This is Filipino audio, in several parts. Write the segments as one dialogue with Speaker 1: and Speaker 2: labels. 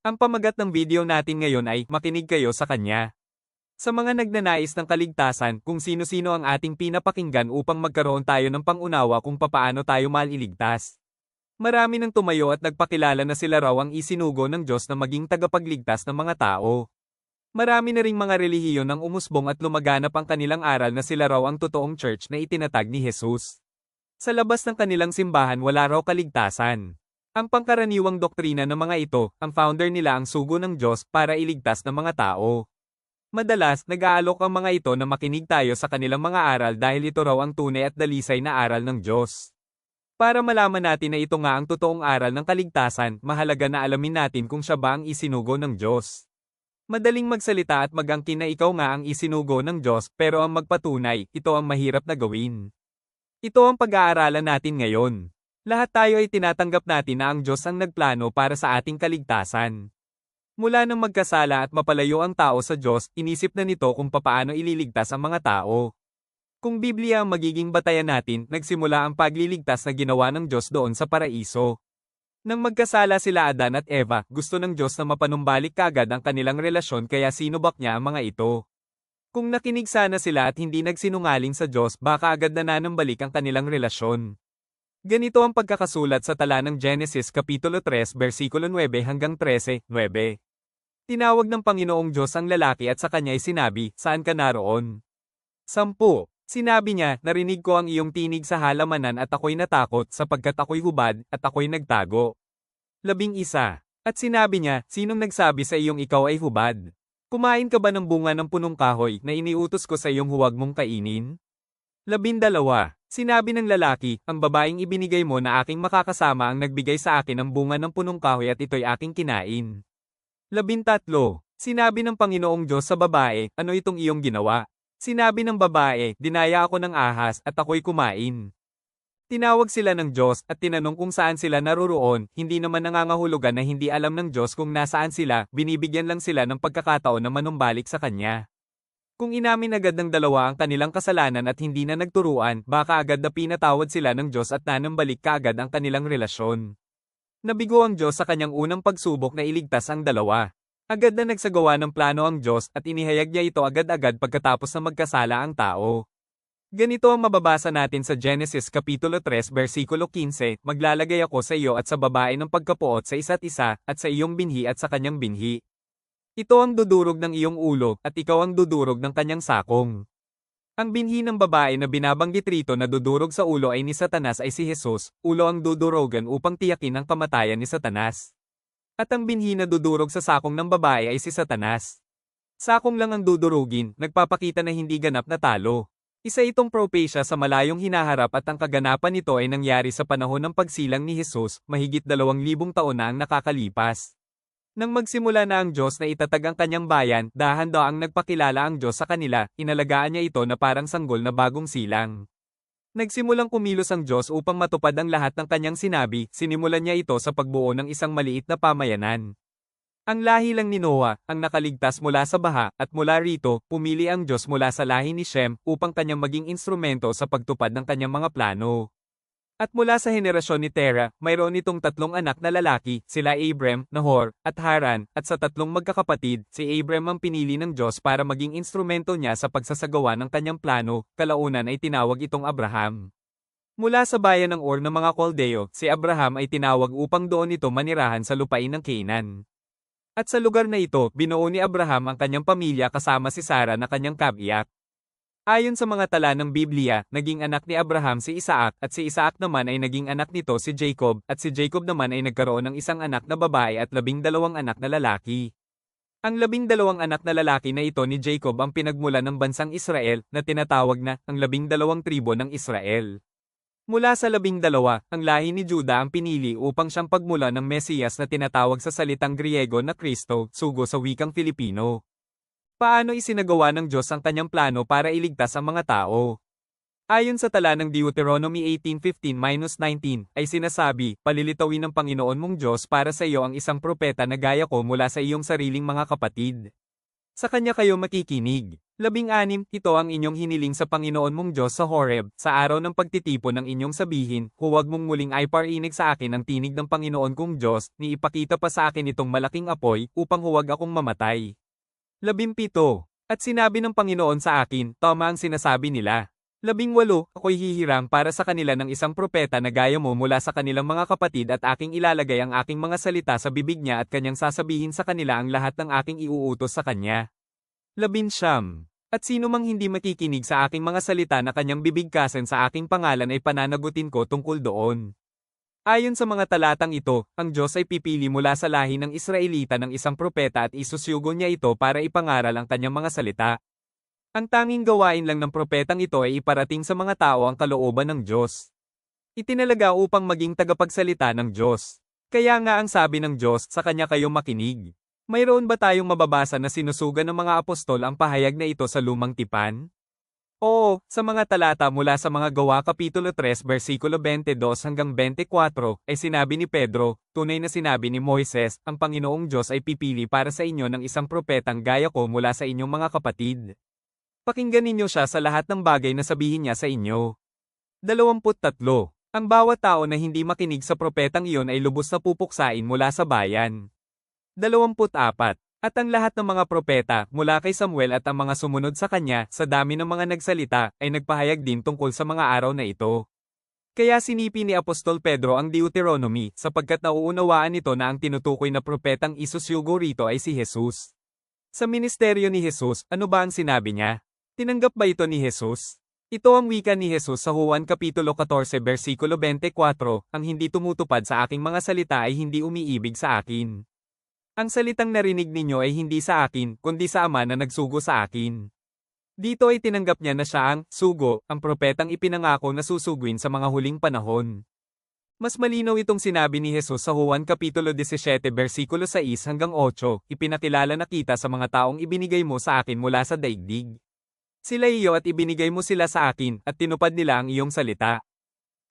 Speaker 1: Ang pamagat ng video natin ngayon ay, makinig kayo sa kanya. Sa mga nagnanais ng kaligtasan, kung sino-sino ang ating pinapakinggan upang magkaroon tayo ng pangunawa kung papaano tayo maliligtas. Marami nang tumayo at nagpakilala na sila raw ang isinugo ng Diyos na maging tagapagligtas ng mga tao. Marami na ring mga relihiyon ang umusbong at lumaganap ang kanilang aral na sila raw ang totoong church na itinatag ni Jesus. Sa labas ng kanilang simbahan wala raw kaligtasan. Ang pangkaraniwang doktrina ng mga ito, ang founder nila ang sugo ng Diyos para iligtas ng mga tao. Madalas, nag-aalok ang mga ito na makinig tayo sa kanilang mga aral dahil ito raw ang tunay at dalisay na aral ng Diyos. Para malaman natin na ito nga ang totoong aral ng kaligtasan, mahalaga na alamin natin kung siya ba ang isinugo ng Diyos. Madaling magsalita at magangkin na ikaw nga ang isinugo ng Diyos pero ang magpatunay, ito ang mahirap na gawin. Ito ang pag-aaralan natin ngayon. Lahat tayo ay tinatanggap natin na ang Diyos ang nagplano para sa ating kaligtasan. Mula nang magkasala at mapalayo ang tao sa Diyos, inisip na nito kung papaano ililigtas ang mga tao. Kung Biblia ang magiging batayan natin, nagsimula ang pagliligtas na ginawa ng Diyos doon sa paraiso. Nang magkasala sila Adan at Eva, gusto ng Diyos na mapanumbalik kagad ang kanilang relasyon kaya sinubak niya ang mga ito. Kung nakinig sana sila at hindi nagsinungaling sa Diyos, baka agad na nanambalik ang kanilang relasyon. Ganito ang pagkakasulat sa tala ng Genesis Kapitulo 3 versikulo 9 hanggang 13, 9. Tinawag ng Panginoong Diyos ang lalaki at sa kanya'y sinabi, saan ka naroon? Sampu. Sinabi niya, narinig ko ang iyong tinig sa halamanan at ako'y natakot sapagkat ako'y hubad at ako'y nagtago. Labing isa. At sinabi niya, sinong nagsabi sa iyong ikaw ay hubad? Kumain ka ba ng bunga ng punong kahoy na iniutos ko sa iyong huwag mong kainin? Labindalawa. Sinabi ng lalaki, ang babaeng ibinigay mo na aking makakasama ang nagbigay sa akin ng bunga ng punong kahoy at ito'y aking kinain. Labintatlo. Sinabi ng Panginoong Diyos sa babae, ano itong iyong ginawa? Sinabi ng babae, dinaya ako ng ahas at ako'y kumain. Tinawag sila ng Diyos at tinanong kung saan sila naroroon, hindi naman nangangahulugan na hindi alam ng Diyos kung nasaan sila, binibigyan lang sila ng pagkakataon na manumbalik sa Kanya. Kung inamin agad ng dalawa ang kanilang kasalanan at hindi na nagturuan, baka agad na pinatawad sila ng Diyos at nanambalik kaagad ang kanilang relasyon. Nabigo ang Diyos sa kanyang unang pagsubok na iligtas ang dalawa. Agad na nagsagawa ng plano ang Diyos at inihayag niya ito agad-agad pagkatapos na magkasala ang tao. Ganito ang mababasa natin sa Genesis Kapitulo 3 versikulo 15, Maglalagay ako sa iyo at sa babae ng pagkapuot sa isa't isa, at sa iyong binhi at sa kanyang binhi. Ito ang dudurog ng iyong ulo, at ikaw ang dudurog ng kanyang sakong. Ang binhi ng babae na binabanggit rito na dudurog sa ulo ay ni Satanas ay si Jesus, ulo ang dudurogan upang tiyakin ang kamatayan ni Satanas. At ang binhi na dudurog sa sakong ng babae ay si Satanas. Sakong lang ang dudurugin, nagpapakita na hindi ganap na talo. Isa itong propesya sa malayong hinaharap at ang kaganapan nito ay nangyari sa panahon ng pagsilang ni Jesus, mahigit dalawang libong taon na ang nakakalipas. Nang magsimula na ang Diyos na itatag ang kanyang bayan, dahan-daang nagpakilala ang Diyos sa kanila, inalagaan niya ito na parang sanggol na bagong silang. Nagsimulang kumilos ang Diyos upang matupad ang lahat ng kanyang sinabi, sinimulan niya ito sa pagbuo ng isang maliit na pamayanan. Ang lahi lang ni Noah, ang nakaligtas mula sa baha, at mula rito, pumili ang Diyos mula sa lahi ni Shem upang kanyang maging instrumento sa pagtupad ng kanyang mga plano. At mula sa henerasyon ni Tera, mayroon itong tatlong anak na lalaki, sila Abram, Nahor, at Haran, at sa tatlong magkakapatid, si Abram ang pinili ng Diyos para maging instrumento niya sa pagsasagawa ng kanyang plano, kalaunan ay tinawag itong Abraham. Mula sa bayan ng Ur ng mga Koldeo, si Abraham ay tinawag upang doon ito manirahan sa lupain ng Canaan. At sa lugar na ito, binuo ni Abraham ang kanyang pamilya kasama si Sarah na kanyang kabiyak. Ayon sa mga tala ng Biblia, naging anak ni Abraham si Isaac at si Isaac naman ay naging anak nito si Jacob at si Jacob naman ay nagkaroon ng isang anak na babae at labing dalawang anak na lalaki. Ang labing dalawang anak na lalaki na ito ni Jacob ang pinagmula ng bansang Israel na tinatawag na ang labing dalawang tribo ng Israel. Mula sa labing dalawa, ang lahi ni Juda ang pinili upang siyang pagmula ng Mesiyas na tinatawag sa salitang Griego na Kristo, sugo sa wikang Filipino. Paano isinagawa ng Diyos ang kanyang plano para iligtas ang mga tao? Ayon sa tala ng Deuteronomy 18:15-19, ay sinasabi, palilitawin ng Panginoon mong Diyos para sa iyo ang isang propeta na gaya ko mula sa iyong sariling mga kapatid. Sa kanya kayo makikinig. Labing anim, ito ang inyong hiniling sa Panginoon mong Diyos sa Horeb, sa araw ng pagtitipon ng inyong sabihin, huwag mong muling ay parinig sa akin ang tinig ng Panginoon kong Diyos, ni ipakita pa sa akin itong malaking apoy, upang huwag akong mamatay. Labimpito. At sinabi ng Panginoon sa akin, tama ang sinasabi nila. Labing walo, ako'y hihirang para sa kanila ng isang propeta na gaya mo mula sa kanilang mga kapatid at aking ilalagay ang aking mga salita sa bibig niya at kanyang sasabihin sa kanila ang lahat ng aking iuutos sa kanya. Labinsyam. At sino mang hindi makikinig sa aking mga salita na kanyang bibigkasan sa aking pangalan ay pananagutin ko tungkol doon. Ayon sa mga talatang ito, ang Diyos ay pipili mula sa lahi ng Israelita ng isang propeta at isusyugo niya ito para ipangaral ang kanyang mga salita. Ang tanging gawain lang ng propetang ito ay iparating sa mga tao ang kalooban ng Diyos. Itinalaga upang maging tagapagsalita ng Diyos. Kaya nga ang sabi ng Diyos, sa kanya kayo makinig. Mayroon ba tayong mababasa na sinusugan ng mga apostol ang pahayag na ito sa lumang tipan? Oo, sa mga talata mula sa mga gawa Kapitulo 3 versikulo 22 hanggang 24 ay sinabi ni Pedro, tunay na sinabi ni Moises, ang Panginoong Diyos ay pipili para sa inyo ng isang propetang gaya ko mula sa inyong mga kapatid. Pakinggan ninyo siya sa lahat ng bagay na sabihin niya sa inyo. 23. Ang bawat tao na hindi makinig sa propetang iyon ay lubos na pupuksain mula sa bayan. 24. At ang lahat ng mga propeta, mula kay Samuel at ang mga sumunod sa kanya, sa dami ng mga nagsalita, ay nagpahayag din tungkol sa mga araw na ito. Kaya sinipi ni Apostol Pedro ang Deuteronomy, sapagkat nauunawaan nito na ang tinutukoy na propetang isusyugo rito ay si Jesus. Sa ministeryo ni Jesus, ano ba ang sinabi niya? Tinanggap ba ito ni Jesus? Ito ang wika ni Jesus sa Juan Kapitulo 14 versikulo 24, ang hindi tumutupad sa aking mga salita ay hindi umiibig sa akin. Ang salitang narinig ninyo ay hindi sa akin, kundi sa Ama na nagsugo sa akin. Dito ay tinanggap niya na siya ang sugo, ang propetang ipinangako na susuguin sa mga huling panahon. Mas malinaw itong sinabi ni Jesus sa Juan Kapitulo 17 versikulo 6 hanggang 8, ipinakilala na kita sa mga taong ibinigay mo sa akin mula sa daigdig. Sila iyo at ibinigay mo sila sa akin, at tinupad nila ang iyong salita.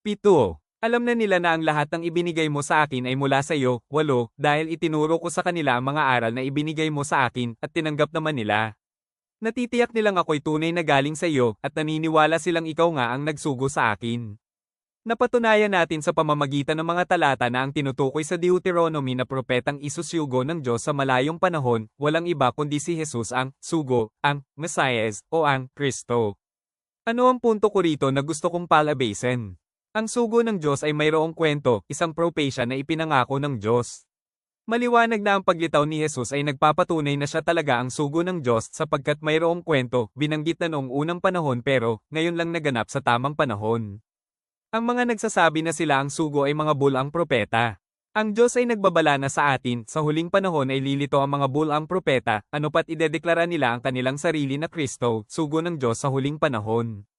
Speaker 1: 7. Alam na nila na ang lahat ng ibinigay mo sa akin ay mula sa iyo, 8, dahil itinuro ko sa kanila ang mga aral na ibinigay mo sa akin, at tinanggap naman nila. Natitiyak nilang ako'y tunay na galing sa iyo, at naniniwala silang ikaw nga ang nagsugo sa akin. Napatunayan natin sa pamamagitan ng mga talata na ang tinutukoy sa Deuteronomy na propetang isusyugo ng Diyos sa malayong panahon, walang iba kundi si Jesus ang sugo, ang Mesias, o ang Kristo. Ano ang punto ko rito na gusto kong palabasin? Ang sugo ng Diyos ay mayroong kwento, isang propesya na ipinangako ng Diyos. Maliwanag na ang paglitaw ni Jesus ay nagpapatunay na siya talaga ang sugo ng Diyos sapagkat mayroong kwento, binanggit na noong unang panahon pero, ngayon lang naganap sa tamang panahon. Ang mga nagsasabi na sila ang sugo ay mga bulang propeta. Ang Diyos ay nagbabala na sa atin, sa huling panahon ay lilito ang mga bulang propeta, ano pat idedeklara nila ang kanilang sarili na Kristo, sugo ng Diyos sa huling panahon.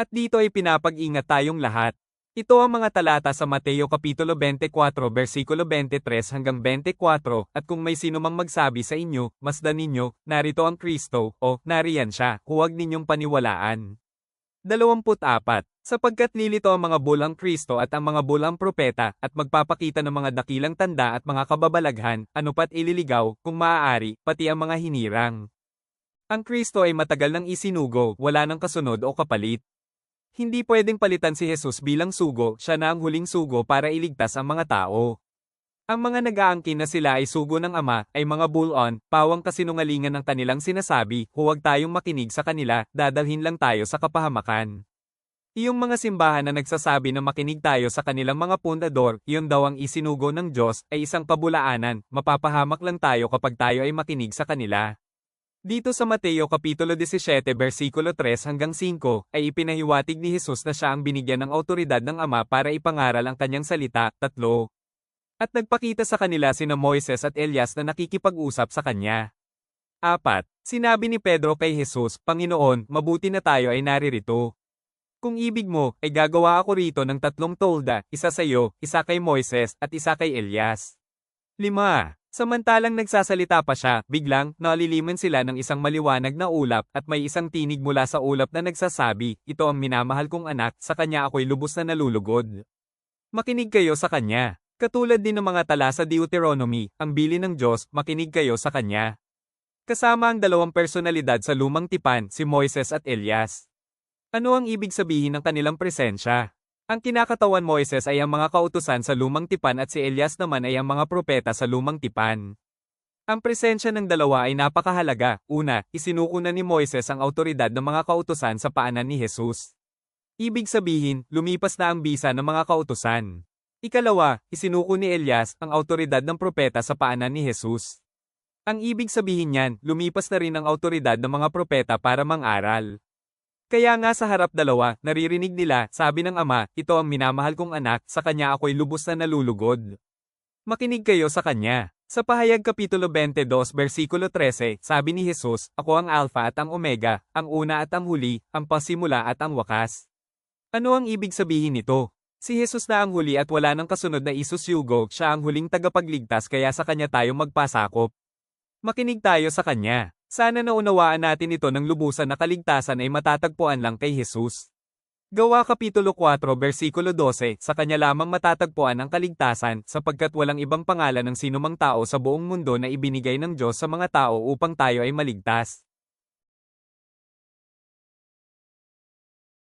Speaker 1: At dito ay pinapag-ingat tayong lahat. Ito ang mga talata sa Mateo Kapitulo 24 versikulo 23 hanggang 24, at kung may sino mang magsabi sa inyo, masdan ninyo, narito ang Kristo, o nariyan siya, huwag ninyong paniwalaan. 24. Sapagkat lilito ang mga bulang Kristo at ang mga bulang propeta, at magpapakita ng mga dakilang tanda at mga kababalaghan, ano pat ililigaw, kung maaari, pati ang mga hinirang. Ang Kristo ay matagal nang isinugo, wala nang kasunod o kapalit. Hindi pwedeng palitan si Jesus bilang sugo, siya na ang huling sugo para iligtas ang mga tao. Ang mga nag-aangkin na sila ay sugo ng Ama, ay mga bull-on, pawang kasinungalingan ng kanilang sinasabi, huwag tayong makinig sa kanila, dadalhin lang tayo sa kapahamakan. Iyong mga simbahan na nagsasabi na makinig tayo sa kanilang mga pundador, iyon daw ang isinugo ng Diyos, ay isang kabulaanan, mapapahamak lang tayo kapag tayo ay makinig sa kanila. Dito sa Mateo Kapitulo 17 versikulo 3 hanggang 5, ay ipinahiwatig ni Jesus na siya ang binigyan ng autoridad ng Ama para ipangaral ang kanyang salita, tatlo. At nagpakita sa kanila sina Moises at Elias na nakikipag-usap sa kanya. 4. Sinabi ni Pedro kay Jesus, Panginoon, mabuti na tayo ay naririto. Kung ibig mo, ay gagawa ako rito ng tatlong tolda, isa sa iyo, isa kay Moises, at isa kay Elias. 5. Samantalang nagsasalita pa siya, biglang, naliliman sila ng isang maliwanag na ulap, at may isang tinig mula sa ulap na nagsasabi, ito ang minamahal kong anak, sa kanya ako'y lubos na nalulugod. Makinig kayo sa kanya. Katulad din ng mga tala sa Deuteronomy, ang bili ng Diyos, makinig kayo sa kanya. Kasama ang dalawang personalidad sa lumang tipan, si Moises at Elias. Ano ang ibig sabihin ng kanilang presensya? Ang kinakatawan Moises ay ang mga kautusan sa lumang tipan at si Elias naman ay ang mga propeta sa lumang tipan. Ang presensya ng dalawa ay napakahalaga. Una, isinuko na ni Moises ang autoridad ng mga kautusan sa paanan ni Jesus. Ibig sabihin, lumipas na ang bisa ng mga kautusan. Ikalawa, isinuko ni Elias ang autoridad ng propeta sa paanan ni Jesus. Ang ibig sabihin niyan, lumipas na rin ang autoridad ng mga propeta para mang-aral. Kaya nga sa harap dalawa, naririnig nila, sabi ng ama, ito ang minamahal kong anak, sa kanya ako'y lubos na nalulugod. Makinig kayo sa kanya. Sa pahayag Kapitulo 22, versikulo 13, sabi ni Jesus, Ako ang Alpha at ang Omega, ang una at ang huli, ang pasimula at ang wakas. Ano ang ibig sabihin nito? Si Jesus na ang huli at wala nang kasunod na isusyugo, siya ang huling tagapagligtas kaya sa kanya tayo magpasakop. Makinig tayo sa kanya. Sana naunawaan natin ito ng lubusan na kaligtasan ay matatagpuan lang kay Jesus. Gawa Kapitulo 4 versikulo 12, sa kanya lamang matatagpuan ang kaligtasan, sapagkat walang ibang pangalan ng sinumang tao sa buong mundo na ibinigay ng Diyos sa mga tao upang tayo ay maligtas.